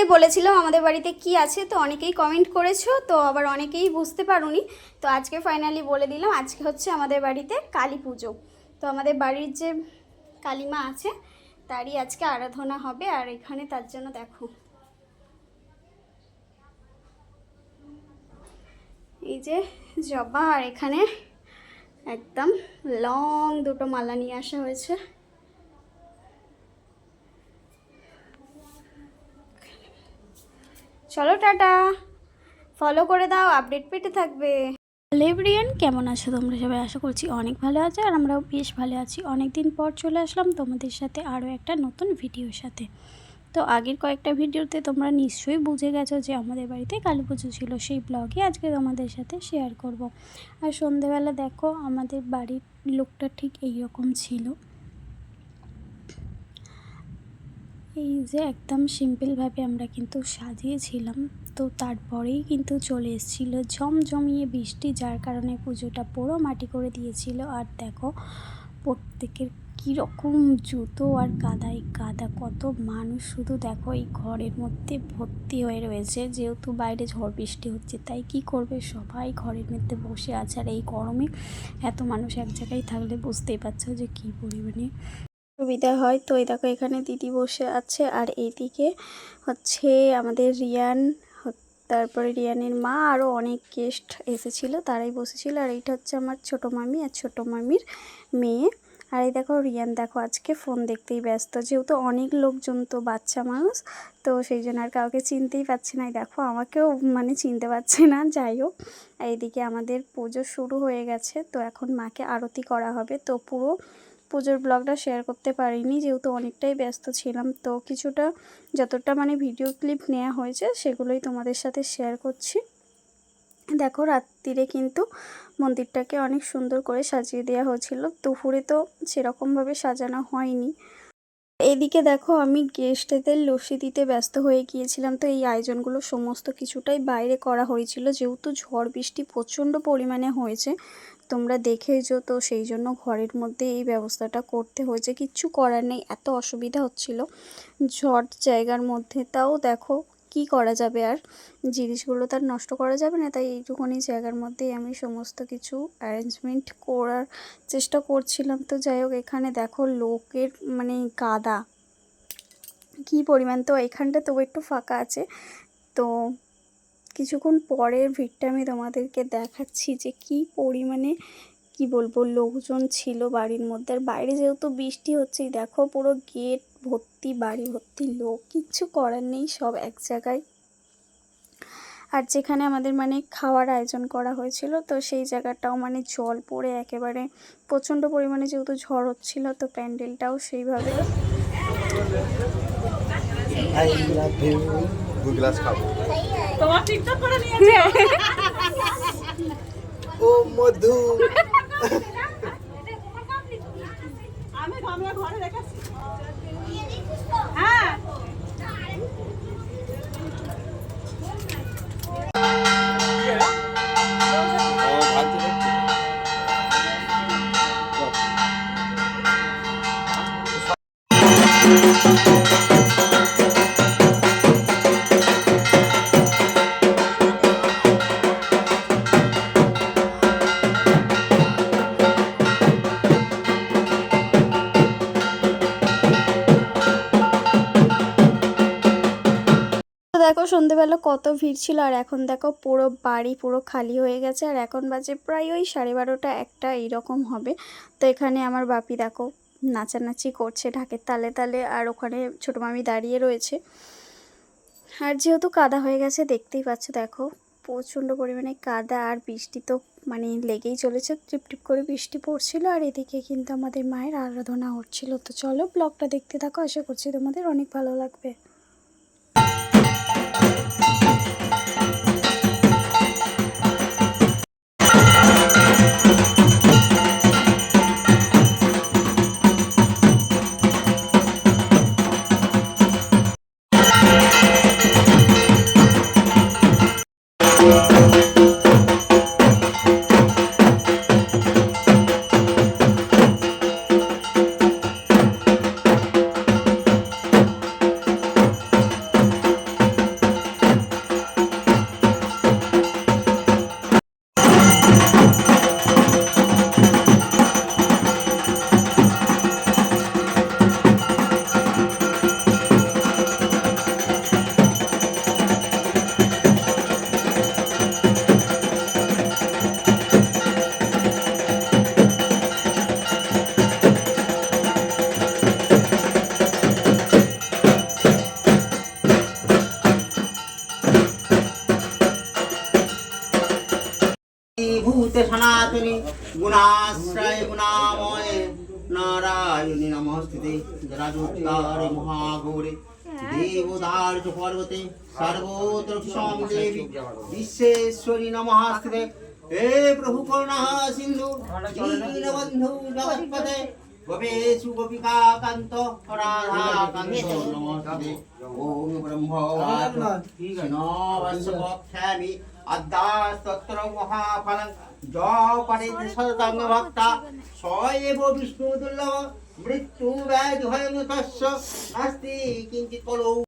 ভিডিওতে বলেছিলাম আমাদের বাড়িতে কি আছে, তো অনেকেই কমেন্ট করেছ, তো আবার অনেকেই বুঝতে পারোনি। তো আজকে ফাইনালি বলে দিলাম, আজকে হচ্ছে আমাদের বাড়িতে কালী পুজো। তো আমাদের বাড়ির যে কালীমা আছে, তারই আজকে আরাধনা হবে, আর এখানে তার জন্য দেখো। এই যে জবা, আর এখানে একদম লং দুটো মালা নিয়ে আসা হয়েছে। চলো টাটা। ফলো করে দাও আপডেট পেতে থাকবে। লেব্রিয়ান কেমন আছো তোমরা? সবাই আশা করছি অনেক ভালো আছো আর আমরাও বেশ ভালো আছি। অনেক দিন পর চলে আসলাম তোমাদের সাথে আরও একটা নতুন ভিডিওর সাথে। তো আগের কয়েকটা ভিডিওতে তোমরা নিশ্চয়ই বুঝে গেছো যে আমাদের বাড়িতে কালী পুজো ছিল, সেই ব্লগে আজকে তোমাদের সাথে শেয়ার করব। আর সন্ধেবেলা দেখো, আমাদের বাড়ির লোকটা ঠিক এই রকম ছিল। এই যে একদম সিম্পলভাবে আমরা কিন্তু সাজিয়েছিলাম, তো তারপরেই কিন্তু চলে এসেছিল ঝমঝমিয়ে বৃষ্টি, যার কারণে পুজোটা পুরো মাটি করে দিয়েছিল। আর দেখো, প্রত্যেকের কীরকম জুতো আর কাদায় কাদা কত মানুষ শুধু দেখো এই ঘরের মধ্যে ভর্তি হয়ে রয়েছে। যেহেতু বাইরে ঝড় বৃষ্টি হচ্ছে, তাই কি করবে? সবাই ঘরের মধ্যে বসে আছে। আর এই গরমে এত মানুষ এক জায়গায় থাকলে বুঝতেই পারছ যে কী পরিমাণে সুবিধা হয়। তো এই দেখো এখানে দিদি বসে আছে আর এইদিকে হচ্ছে আমাদের রিয়ান তারপরে রিয়ানের মা আরও অনেক গেস্ট এসেছিল, তারাই বসেছিল। আর এইটা হচ্ছে আমার ছোটো মামি আর ছোটো মামির মেয়ে। আর এই দেখো রিয়ান, দেখো আজকে ফোন দেখতেই ব্যস্ত, যেহেতু অনেক লোকজন তো বাচ্চা মানুষ, তো সেই জন্য আর কাউকে চিনতেই পারছি না। দেখো আমাকেও মানে চিনতে পারছে না, যাই হোক। এইদিকে আমাদের পুজো শুরু হয়ে গেছে, তো এখন মাকে আরতি করা হবে। তো পুরো পুজোর ব্লগটা শেয়ার করতে পারিনি, যেহেতু অনেকটাই ব্যস্ত ছিলাম। তো কিছুটা, যতটা মানে ভিডিও ক্লিপ নেওয়া হয়েছে, সেগুলোই তোমাদের সাথে শেয়ার করছি। দেখো, রাত্রিরে কিন্তু মন্দিরটাকে অনেক সুন্দর করে সাজিয়ে দেওয়া হয়েছিল। দুপুরে তো সেরকমভাবে সাজানো হয়নি। এদিকে দেখো, আমি গেস্টেদের লস্যি দিতে ব্যস্ত হয়ে গিয়েছিলাম, তো এই আয়োজনগুলো সমস্ত কিছুটাই বাইরে করা হয়েছিল। যেহেতু ঝড় বৃষ্টি প্রচণ্ড পরিমাণে হয়েছে, তোমরা দেখেইছো, তো সেই জন্য ঘরের মধ্যে এই ব্যবস্থাটা করতে হয়েছে। কিচ্ছু করার নেই, এত অসুবিধা হচ্ছিল। ঝড় জায়গার মধ্যে, তাও দেখো কি করা যাবে আর? জিনিসগুলো তার নষ্ট করা যাবে না? তাই এইটুকুনি জায়গার মধ্যেই আমি সমস্ত কিছু অ্যারেঞ্জমেন্ট করার চেষ্টা করছিলাম। তো যাই হোক, এখানে দেখো লোকের মানে কাদা কি পরিমাণ? তো এখানটা তো একটু ফাঁকা আছে। তো কিছুক্ষণ পরের ভিড়টা আমি তোমাদেরকে দেখাচ্ছি যে কি পরিমাণে কি বলব লোকজন ছিল বাড়ির মধ্যে। আর বাইরে যেহেতু বৃষ্টি হচ্ছে দেখো পুরো গেট ভর্তি বাড়ি ভর্তি লোক। কিচ্ছু করার নেই সব এক জায়গায়। আর যেখানে আমাদের মানে খাওয়ার আয়োজন করা হয়েছিল তো সেই জায়গাটাও মানে জল পড়ে একেবারে। প্রচণ্ড পরিমাণে যেহেতু ঝড় হচ্ছিল তো প্যান্ডেলটাও সেইভাবে। দু গ্লাস খাব তোমার টিকটক করে নিয়েছে? দেখো সন্ধেবেলা কত ভিড় ছিল, আর এখন দেখো পুরো বাড়ি পুরো খালি হয়ে গেছে, আর এখন বাজে প্রায় ওই সাড়ে বারোটা একটা এইরকম হবে। তো এখানে আমার বাপি দেখো নাচানাচি করছে ঢাকের তালে তালে আর ওখানে ছোটো মামি দাঁড়িয়ে রয়েছে। আর যেহেতু কাদা হয়ে গেছে, দেখতেই পাচ্ছ, দেখো, প্রচণ্ড পরিমাণে কাদা আর বৃষ্টি তো মানে লেগেই চলেছে, টিপ টিপ করে বৃষ্টি পড়ছিল আর এদিকে কিন্তু আমাদের মায়ের আরাধনা হচ্ছিল। তো চলো, ব্লগটা দেখতে থাকো, আশা করছি তোমাদের অনেক ভালো লাগবে। সনাতনী গুণাশ্রয় গুণাময়ে নারায়ণী নমস্তে রাজোত্তারে মহাগৌরে দেবদার্য পর্বতে সর্বত্র দেবী বিশ্বেশ্বরী নমস্তে হে প্রভু করুণা সিন্ধু দীনবন্ধু জগৎপতে গোপেশু গোপিকা কান্ত রাধা কান্ত নমস্তে ওম ব্রহ্ম কৃষ্ণবৎসবক্ষামি অদ্যাস্তত্র মহাফলং য পরেত সতং ভক্তা স এব বিষ্ণু দুর্লভ মৃত্যু ব্যয় হয় তস্য নাস্তি কিঞ্চিত কলৌ